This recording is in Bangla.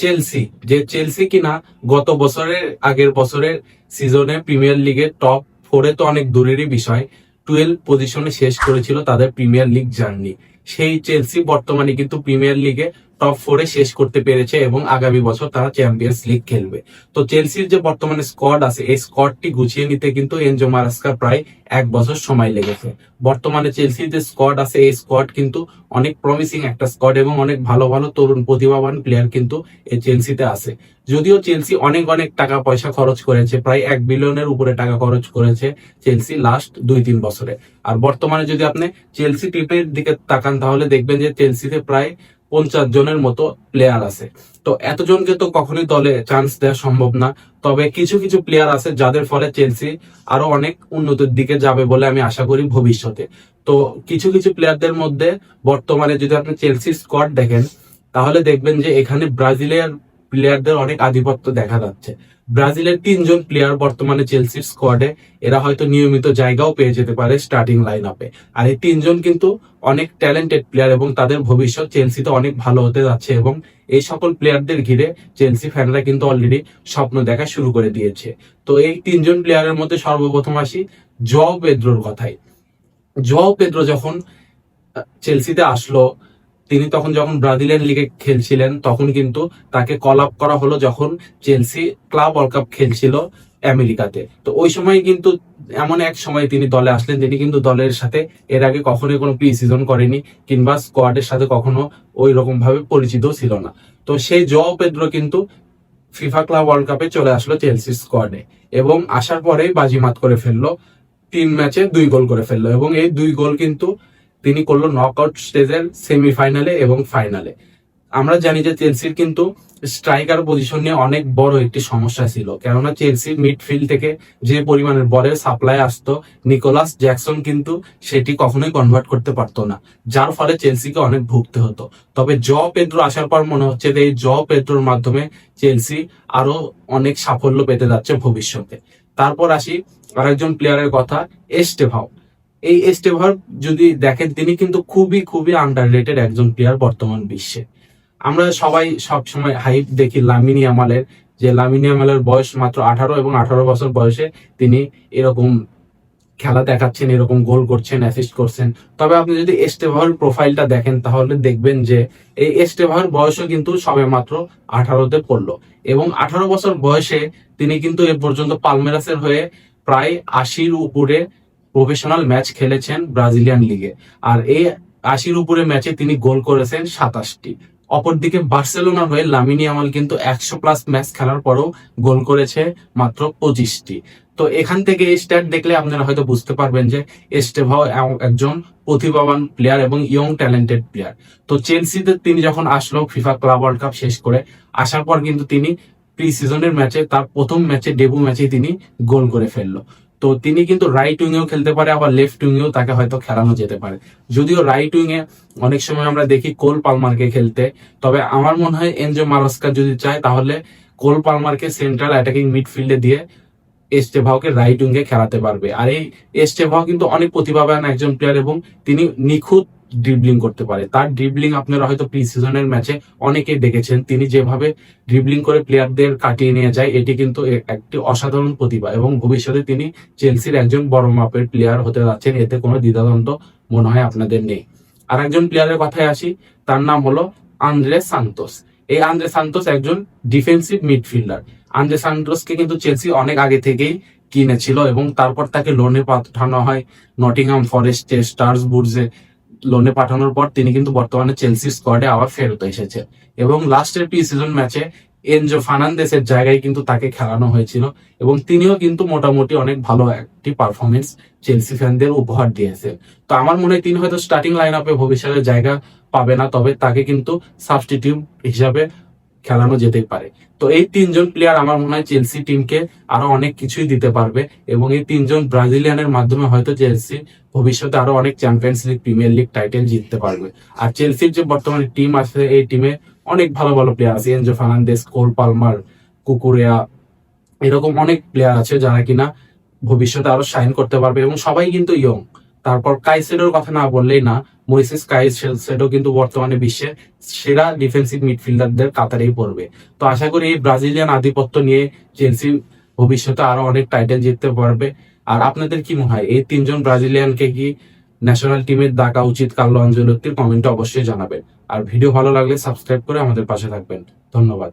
চেলসি, যে চেলসি কিনা গত বছরের, আগের বছরের সিজনে প্রিমিয়ার লিগে টপ ফোরে তো অনেক দূরেরই বিষয়। টুয়েলভ পজিশনে শেষ করেছিল তাদের প্রিমিয়ার লিগ জার্নি। সেই চেলসি বর্তমানে কিন্তু প্রিমিয়ার লিগে টপ ফোরে শেষ করতে পেরেছে এবং আগামী বছর তারা চ্যাম্পিয়ন্স লিগ খেলবে। তো চেলসির যে বর্তমানে স্কোয়াড আছে, এই স্কোয়াডটি গুছিয়ে নিতে কিন্তু এনজো মারাস্কার প্রায় এক বছর সময় লেগেছে। বর্তমানে চেলসির যে স্কোয়াড আছে, এই স্কোয়াড কিন্তু অনেক প্রমিসিং একটা স্কোয়াড এবং অনেক ভালো ভালো তরুণ প্রতিভাবান প্লেয়ার কিন্তু এই চেলসিতে আছে। যদিও চেলসি অনেক অনেক টাকা পয়সা খরচ করেছে, প্রায় এক বিলিয়নের উপরে টাকা খরচ করেছে চেলসি লাস্ট দুই, তিন বছরে। আর বর্তমানে যদি আপনি চেলসি টিমের দিকে তাকান, তাহলে দেখবেন যে চেলসিতে প্রায় পঞ্চাশ জনের মতো প্লেয়ার আছে। তো এতজনকে তো কখনোই দলে চান্স দেওয়া সম্ভব না। তবে কিছু কিছু প্লেয়ার আছে যাদের ফলে চেলসি আরও অনেক উন্নতির দিকে যাবে বলে আমি আশা করি ভবিষ্যতে। তো কিছু কিছু প্লেয়ারদের মধ্যে বর্তমানে যদি আপনি চেলসি স্কোয়াড দেখেন, তাহলে দেখবেন যে এখানে ব্রাজিলিয়ান প্লেয়ারদের অনেক আধিপত্য দেখা যাচ্ছে। ব্রাজিলের তিনজন প্লেয়ার বর্তমানে চেলসির স্কোয়াডে এরা হয়তো নিয়মিত জায়গাও পেয়ে যেতে পারে স্টার্টিং লাইন আপে আর এই তিনজন কিন্তু অনেক ট্যালেন্টেড প্লেয়ার এবং তাদের ভবিষ্যৎ চেলসিতে অনেক ভালো হতে যাচ্ছে এবং এই সকল প্লেয়ারদের ঘিরে চেলসি ফ্যানরা কিন্তু অলরেডি স্বপ্ন দেখা শুরু করে দিয়েছে। তো এই তিনজন প্লেয়ারের মধ্যে সর্বপ্রথম আসি জ পেদ্রোর কথাই জ পেদ্রো যখন চেলসিতে আসলো তিনি তখন যখন ব্রাজিলিয়ান লিগে খেলছিলেন, তখন কিন্তু তাকে কল আপ করা হলো যখন চেলসি ক্লাব ওয়ার্ল্ড কাপ খেলছিল আমেরিকাতে। তো ওই সময় কিন্তু এমন এক সময় তিনি দলে আসলেন তিনি কিন্তু দলের সাথে এর আগে কখনোই কোনো প্রি সিজন করেনি কিংবা স্কোয়াডের সাথে কখনো ওই রকম ভাবে পরিচিত ছিল না। তো সেই জ পেদ্রো কিন্তু ফিফা ক্লাব ওয়ার্ল্ড কাপে চলে আসলো চেলসি স্কোয়াডে এবং আসার পরেই বাজিমাত করে ফেলল। তিন ম্যাচে দুই গোল করে ফেলল এবং এই দুই গোল কিন্তু তিনি করল নকআউট স্টেজের সেমিফাইনালে এবং ফাইনালে আমরা জানি যে চেলসির কিন্তু স্ট্রাইকার পজিশন নিয়ে অনেক বড় একটি সমস্যা ছিল। কেননা চেলসির মিডফিল্ড থেকে যে পরিমাণের বলের সাপ্লাই আসতো নিকোলাস জ্যাকসন কিন্তু সেটি কখনোই কনভার্ট করতে পারতো না। যার ফলে চেলসিকে অনেক ভুগতে হতো। তবে জ পেদ্রো আসার পর মনে হচ্ছে যে এই জ পেদ্রোর মাধ্যমে চেলসি আরও অনেক সাফল্য পেতে যাচ্ছে ভবিষ্যতে। তারপর আসি আরেকজন প্লেয়ারের কথা এস্টেভাও এই এস্টেভার যদি দেখেন, তিনি কিন্তু খুবই খুবই আন্ডার একজন প্লেয়ার বর্তমান বিশ্বে। আমরা সবাই সব সময় হাইপ দেখি লামিনী আমালের যে লামিনী আমালের বয়স মাত্র আঠারো এবং আঠারো বছর বয়সে তিনি এরকম খেলা দেখাচ্ছেন, এরকম গোল করছেন অ্যাসিস্ট করছেন। তবে আপনি যদি এস্টেভার প্রোফাইলটা দেখেন, তাহলে দেখবেন যে এই এস্টেভার বয়সও কিন্তু সবে মাত্র আঠারোতে পড়ল। এবং আঠারো বছর বয়সে তিনি কিন্তু এ পর্যন্ত পালমেরাসের হয়ে প্রায় আশির উপরে প্রফেশনাল ম্যাচ খেলেছেন ব্রাজিলিয়ান লিগে। আর এই আশির উপরে ম্যাচে তিনি গোল করেছেন সাতাশটি। অপরদিকে বার্সেলোনা হয়ে লামিনী আমাল কিন্তু একশো প্লাস ম্যাচ খেলার পরও গোল করেছে মাত্র পঁচিশটি। তো এখান থেকে এই স্ট্যাট দেখলে আপনারা হয়তো বুঝতে পারবেন যে এস্টেভাও একজন প্রতিভাবান প্লেয়ার এবং ইয়ং ট্যালেন্টেড প্লেয়ার তো চেলসিতে তিনি যখন আসলো, ফিফা ক্লাব ওয়ার্ল্ড কাপ শেষ করে আসার পর কিন্তু তিনি প্রি সিজনের ম্যাচে তার প্রথম ম্যাচে ডেবু ম্যাচে তিনি গোল করে ফেলল। তো তিনি কিন্তু রাইট উইংেও খেলতে পারে, আবার লেফট উইংেও তাকে হয়তো খেলানো যেতে পারে। যদিও রাইট উইংয়ে অনেক সময় আমরা দেখি কোল পালমারকে খেলতে, তবে আমার মনে হয় এনজো মারাস্কা যদি চায়, তাহলে কোল পালমারকে সেন্ট্রাল অ্যাটাকিং মিডফিল্ডে দিয়ে এস্টেভাওকে রাইট এ খেলাতে পারবে। আর এই এস্টেভাও কিন্তু অনেক প্রতিভাবান একজন প্লেয়ার এবং তিনি নিখুঁত ড্রিবলিং করতে পারে। তার ড্রিবলিং আপনারা হয়তো প্রি সিজনের ম্যাচে অনেকেই দেখেছেন। তিনি যেভাবে ড্রিবলিং করে প্লেয়ারদের কাটিয়ে নিয়ে যায়, এটি কিন্তু একটি অসাধারণ প্রতিভা এবং ভবিষ্যতে তিনি চেলসির একজন বড় মাপের প্লেয়ার হতে যাচ্ছেন। এতে কোনো দ্বিধাদ্বন্দ্ব মনে হয় আপনাদের নেই। আর একজন প্লেয়ারের কথায় আসি, তার নাম হলো আন্দ্রে সান্তোস। এই আন্দ্রে সান্তোস একজন ডিফেন্সিভ মিডফিল্ডার আন্দ্রে সান্তোসকে কিন্তু চেলসি অনেক আগে থেকেই কিনেছিল এবং তারপর তাকে লোনে পাঠানো হয়। নটিংহাম ফরেস্টে স্টার্স বুর্জে লোনে পাঠানোর পর তিনি কিন্তু বর্তমানে চেলসি স্কোয়াডে আবার ফেরত এসেছে। এবং লাস্টের প্রি সিজন ম্যাচে এনজো ফার্নান্দেসের জায়গায় কিন্তু তাকে খেলানো হয়েছিল এবং তিনিও কিন্তু মোটামুটি অনেক ভালো একটি পারফরমেন্স চেলসি ফ্যানদের উপহার দিয়েছে। তো আমার মনে হয় তিনি হয়তো স্টার্টিং লাইন আপে ভবিষ্যতে জায়গা পাবে না, তবে তাকে কিন্তু সাবস্টিটিউট হিসাবে খেলানো যেতেই পারে। তো এই তিনজন প্লেয়ার আমার মনে হয় চেলসি টিমকে আরও অনেক কিছুই দিতে পারবে এবং এই তিনজন ব্রাজিলিয়ানের মাধ্যমে হয়তো চেলসি ভবিষ্যতে আরও অনেক Champions League Premier League title জিততে পারবে। আর চেলসির যে বর্তমানে টিম আছে, এই টিমে অনেক ভালো ভালো প্লেয়ার আছে। Enzo Fernandez Cole Palmer Cucurella এরকম অনেক প্লেয়ার আছে যারা কিনা ভবিষ্যতে আরও সাইন করতে পারবে এবং সবাই কিন্তু ইয়ং তারপর কাইসেডোর কথা না বললেই না মরিসেস কাইসেলসেটও কিন্তু বর্তমানে বিশ্বের সেরা ডিফেন্সিভ মিডফিল্ডারদের কাতারেই পড়বে। তো আশা করি এই ব্রাজিলিয়ান আধিপত্য নিয়ে চেলসি ভবিষ্যতে আরও অনেক টাইটেল জিততে পারবে। আর আপনাদের কি মনে হয়, এই তিনজন ব্রাজিলিয়ানকে কি ন্যাশনাল টিমের ডাকা উচিত কার্লো আঞ্জেলোত্তির কমেন্টে অবশ্যই জানাবেন। আর ভিডিও ভালো লাগলে সাবস্ক্রাইব করে আমাদের পাশে থাকবেন। ধন্যবাদ।